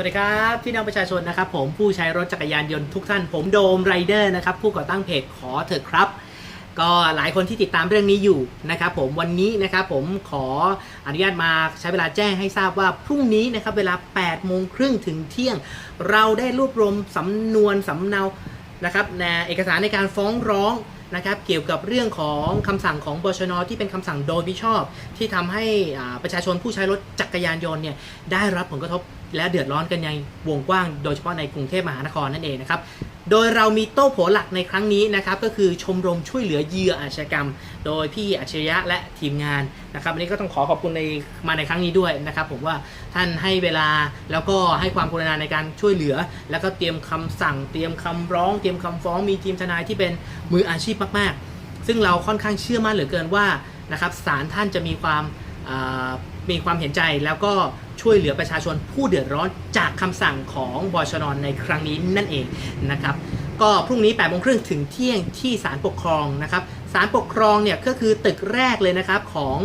สวัสดีครับ พี่น้องประชาชนนะครับผมผู้ใช้รถจักรยานยนต์ทุกท่าน ผมโดมไรเดอร์นะครับผู้ก่อตั้งเพจขอเถอะครับ ก็หลายคนที่ติดตามเรื่องนี้อยู่นะครับผมวันนี้นะครับผมขออนุญาตมาใช้เวลาแจ้งให้ทราบว่าพรุ่งนี้นะครับเวลา8โมงครึ่งถึงเที่ยง เราได้รวบรวมสำนวนสำเนานะครับในเอกสารในการฟ้องร้องนะครับเกี่ยวกับเรื่องของคำสั่งของบชน ที่เป็นคำสั่งโดยมิชอบ ที่ทำให้ประชาชนผู้ใช้รถจักรยานยนต์เนี่ยได้รับผลกระทบ และเดือดร้อนกันในวงกว้าง โดยเฉพาะในกรุงเทพมหานครนั่นเองนะครับโดยเรามีโต้โผหลักในครั้งนี้นะครับก็คือชมรมช่วยเหลือเหยื่ออาชญากรรม โดยพี่อัจฉริยะและทีมงานนะครับอันนี้ก็ต้องขอขอบคุณในมาในครั้งนี้ด้วยนะครับผมว่าท่านให้เวลาแล้วก็ให้ความกรุณาในการช่วยเหลือ แล้วก็เตรียมคำสั่ง เตรียมคำร้อง เตรียมคำฟ้องมีทีมทนายที่เป็นมืออาชีพมากๆ ซึ่งเราค่อนข้างเชื่อมั่นเหลือเกินว่านะครับศาลท่านจะมีความ มีความเห็นใจแล้วก็ช่วยเหลือประชาชนผู้เดือดร้อนจากคำสั่งของบชนในครั้งนี้นั่นเองนะครับ ก็พรุ่งนี้8โมงครึ่งถึงเที่ยงที่ศาลปกครองนะครับ ศาลปกครองเนี่ยก็คือตึกแรกเลยนะครับของ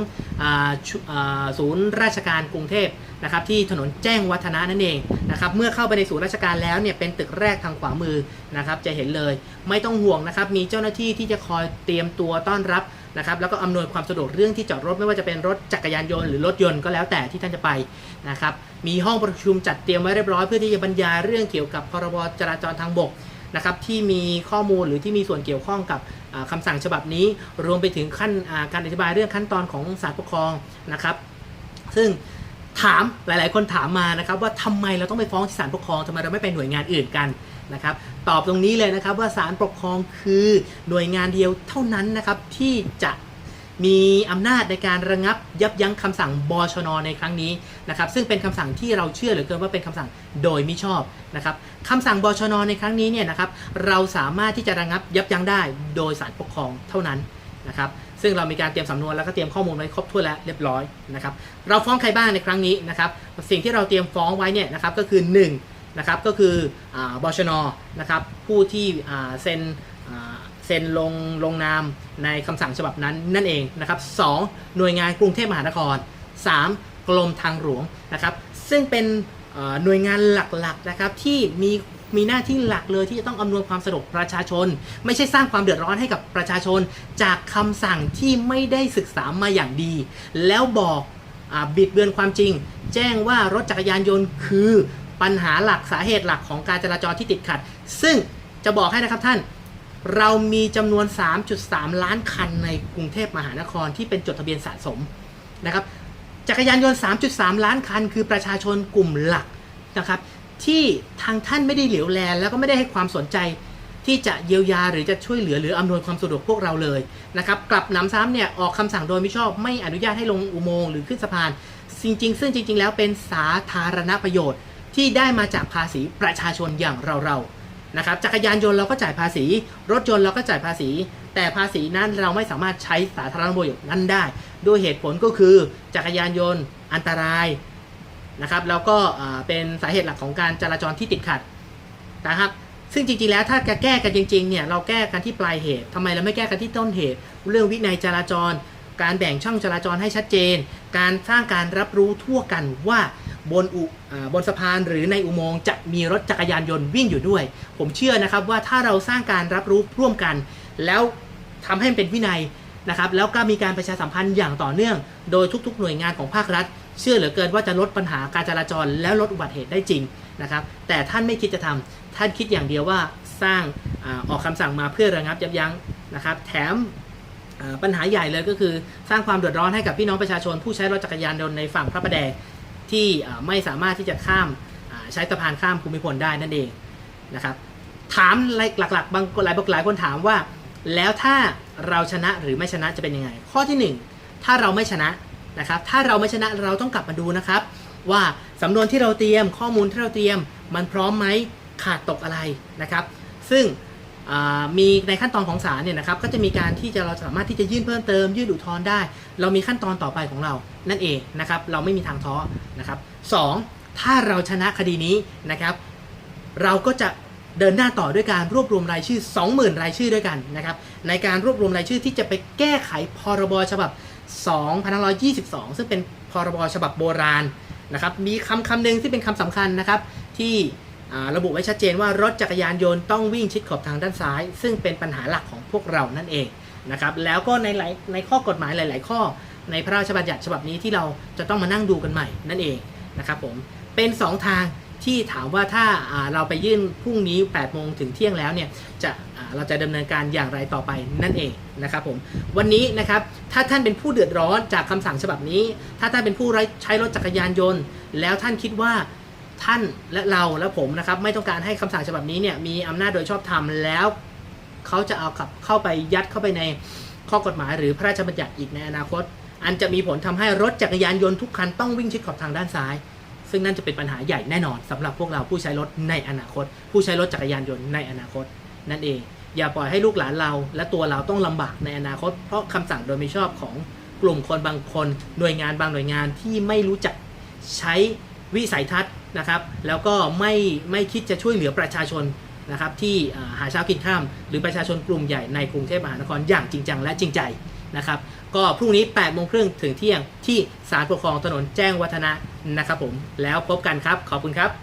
ศูนย์ราชการกรุงเทพนะครับที่ถนนแจ้งวัฒนะนั่นเองนะครับเมื่อเข้าไปในศูนย์ราชการแล้วเนี่ยเป็นตึกแรกทางขวามือนะครับจะเห็นเลยไม่ต้องห่วงนะครับมีเจ้าหน้าที่ที่จะคอยเตรียมตัวต้อนรับนะครับแล้วก็อำนวยความสะดวกเรื่องที่จอดรถไม่ว่าจะเป็นรถจักรยานยนต์หรือรถยนต์ก็แล้วแต่ที่ท่านจะไปนะครับมีห้องประชุมจัดเตรียมไว้เรียบร้อยเพื่อที่จะบรรยายเรื่องเกี่ยวกับพรบจราจรทางบก นะครับที่มีข้อมูลหรือที่มีส่วนเกี่ยวข้องกับคำาสั่งฉบับนี้ รวมไปถึงขั้นการอธิบายเรื่องขั้นตอนของศาลปกครองนะครับ ซึ่งถามหลาย ๆ คนถามมานะครับว่าทำไมเราต้องไปฟ้องที่ศาลปกครองทำไมเราไม่ไปหน่วยงานอื่นกันนะครับตอบตรงนี้เลยนะครับว่าศาลปกครองคือหน่วยงานเดียวเท่านั้นนะครับที่จะ มีอำนาจในการระงับยับยั้งคำสั่งบชน ในครั้งนี้นะครับ ซึ่งเป็นคำสั่งที่เราเชื่อเหลือเกินว่าเป็นคำสั่งโดยมิชอบนะครับคำสั่งบชน ในครั้งนี้เนี่ยนะครับ เราสามารถที่จะระงับยับยั้งได้โดยศาลปกครองเท่านั้นนะครับ ซึ่งเรามีการเตรียมสำนวนแล้วก็เตรียมข้อมูลไว้ครบถ้วนแล้วเรียบร้อยนะครับ เราฟ้องใครบ้างในครั้งนี้นะครับ สิ่งที่เราเตรียมฟ้องไว้เนี่ยนะครับก็คือ1นะครับก็คืออบชนนะครับผู้ที่เซ็นอ เซ็นลงลงนามในคำสั่งฉบับนั้นนั่นเองนะครับสองหน่วยงานกรุงเทพมหานคร 3. กรมทางหลวงนะครับซึ่งเป็นหน่วยงานหลักๆนะครับที่มีมีหน้าที่หลักเลยที่จะต้องอำนวยความสะดวกประชาชน ไม่ใช่สร้างความเดือดร้อนให้กับประชาชน จากคำสั่งที่ไม่ได้ศึกษามาอย่างดี แล้วบอกอบิดเบือนความจริง แจ้งว่ารถจักรยานยนต์คือปัญหาหลักสาเหตุหลักของการจราจรที่ติดขัด ซึ่งจะบอกให้นะครับท่าน เรามีจำนวน 3.3 ล้านคันในกรุงเทพมหานครที่เป็นจดทะเบียนสะสมนะครับจักรยานยนต์ 3.3 ล้านคัน คือประชาชนกลุ่มหลักนะครับ ที่ทางท่านไม่ได้เหลียวแล แล้วก็ไม่ได้ให้ความสนใจที่จะเยียวยาหรือจะช่วยเหลือหรืออำนวยความสะดวกพวกเราเลยนะครับกลับหนำซ้ำเนี่ยออกคำสั่งโดยไม่ชอบไม่อนุญาตให้ลงอุโมงค์หรือขึ้นสะพานจริงๆ ซึ่งจริง ๆ แล้วเป็นสาธารณประโยชน์ที่ได้มาจากภาษีประชาชนอย่างเราๆ นะครับจักรยานยนต์เราก็จ่ายภาษี รถยนต์เราก็จ่ายภาษี แต่ภาษีนั้นเราไม่สามารถใช้สาธารณประโยชน์นั้นได้ ด้วยเหตุผลก็คือจักรยานยนต์อันตรายนะครับแล้วก็เป็นสาเหตุหลักของการจราจรที่ติดขัดนะครับซึ่งจริงๆ แล้วถ้าจะแก้กันจริงๆ เนี่ยเราแก้กันที่ปลายเหตุทำไมเราไม่แก้กันที่ต้นเหตุ เรื่องวินัยจราจร การแบ่งช่องจราจรให้ชัดเจน การสร้างการรับรู้ทั่วกันว่า บนอุอ่บนสะพานหรือในอุโมงค์จะมีรถจักรยานยนต์วิ่งอยู่ด้วย ผมเชื่อนะครับว่าถ้าเราสร้างการรับรู้ร่วมกัน แล้วทำให้มันเป็นวินัยนะครับแล้วก็มีการประชาสัมพันธ์อย่างต่อเนื่อง โดยทุก ๆ หน่วยงานของภาครัฐ เชื่อเหลือเกินว่าจะลดปัญหาการจราจรแล้วลดอุบัติเหตุได้จริงนะครับแต่ท่านไม่คิดจะทำท่านคิดอย่างเดียวว่าสร้างอออกคำสั่งมาเพื่อระงับยับยั้งนะครับแถมปัญหาใหญ่เลยก็คือสร้างความเดือดร้อนให้กับพี่น้องประชาชนผู้ใช้รถจักรยานยนต์ในฝั่งพระประแดง ที่ไม่สามารถที่จะข้ามใช้สะพานข้ามภูมิพลได้นั่นเองนะครับถามหลักๆบางหลายหลายคนถามว่า แล้วถ้าเราชนะหรือไม่ชนะจะเป็นยังไง ข้อที่หนึ่งถ้าเราไม่ชนะนะครับถ้าเราไม่ชนะเราต้องกลับมาดูนะครับ ว่าสำนวนที่เราเตรียมข้อมูลที่เราเตรียมมันพร้อมไหมขาดตกอะไรนะครับ ซึ่ง มีในขั้นตอนของศาลเนี่ยนะครับก็จะมีการที่จะเราสามารถที่จะยื่นเพิ่มเติม ยื่นอุทธรณ์ได้ เรามีขั้นตอนต่อไปของเรานั่นเองนะครับเราไม่มีทางท้อนะครับสองถ้าเราชนะคดีนี้นะครับเราก็จะเดินหน้าต่อด้วยการรวบรวมรายชื่อ 20,000 รายชื่อด้วยกันนะครับในการรวบรวมรายชื่อที่จะไปแก้ไขพรบฉบับ 2522 ซึ่งเป็นพรบฉบับโบราณนะครับมีคำคำหนึ่งที่เป็นคำสำคัญนะครับที่ ระบุไว้ชัดเจนว่ารถจักรยานยนต์ต้องวิ่งชิดขอบทางด้านซ้าย ซึ่งเป็นปัญหาหลักของพวกเรานั่นเองนะครับแล้วก็ในหลายในข้อกฎหมายหลาย ๆ ข้อ ในพระราชบัญญัติฉบับนี้ที่เราจะต้องมานั่งดูกันใหม่นั่นเองนะครับผมเป็น 2 ทางที่ถามว่าถ้าเราไปยื่นพรุ่งนี้8โมงถึงเที่ยงแล้วเนี่ยจะเราจะดำเนินการอย่างไรต่อไปนั่นเองนะครับผมวันนี้นะครับถ้าท่านเป็นผู้เดือดร้อนจากคำสั่งฉบับนี้ ถ้าท่านเป็นผู้ใช้รถจักรยานยนต์ แล้วท่านคิดว่า ท่านและเราและผมนะครับไม่ต้องการให้คำสั่งฉบับนี้เนี่ยมีอำนาจโดยชอบธรรมแล้วเขาจะเอากับเข้าไปยัดเข้าไปในข้อกฎหมายหรือพระราชบัญญัติอีกในอนาคต อันจะมีผลทำให้รถจักรยานยนต์ทุกคันต้องวิ่งชิดขอบทางด้านซ้าย ซึ่งนั่นจะเป็นปัญหาใหญ่แน่นอนสำหรับพวกเราผู้ใช้รถในอนาคต ผู้ใช้รถจักรยานยนต์ในอนาคต นั่นเอง อย่าปล่อยให้ลูกหลานเรา และตัวเราต้องลำบากในอนาคต เพราะคำสั่งโดยไม่ชอบของกลุ่มคนบางคน หน่วยงานบางหน่วยงานที่ไม่รู้จักใช้วิสัยทัศน์ นะครับ แล้วก็ไม่ไม่คิดจะช่วยเหลือประชาชนนะครับที่หาเช้ากินข้ามหรือประชาชนกลุ่มใหญ่ในกรุงเทพมหานครอย่างจริงจังและจริงใจนะครับ ก็พรุ่งนี้8โมงครึ่งถึงเที่ยงที่ศาลปกครองถนนแจ้งวัฒนะนะครับผมแล้วพบกันครับขอบคุณครับ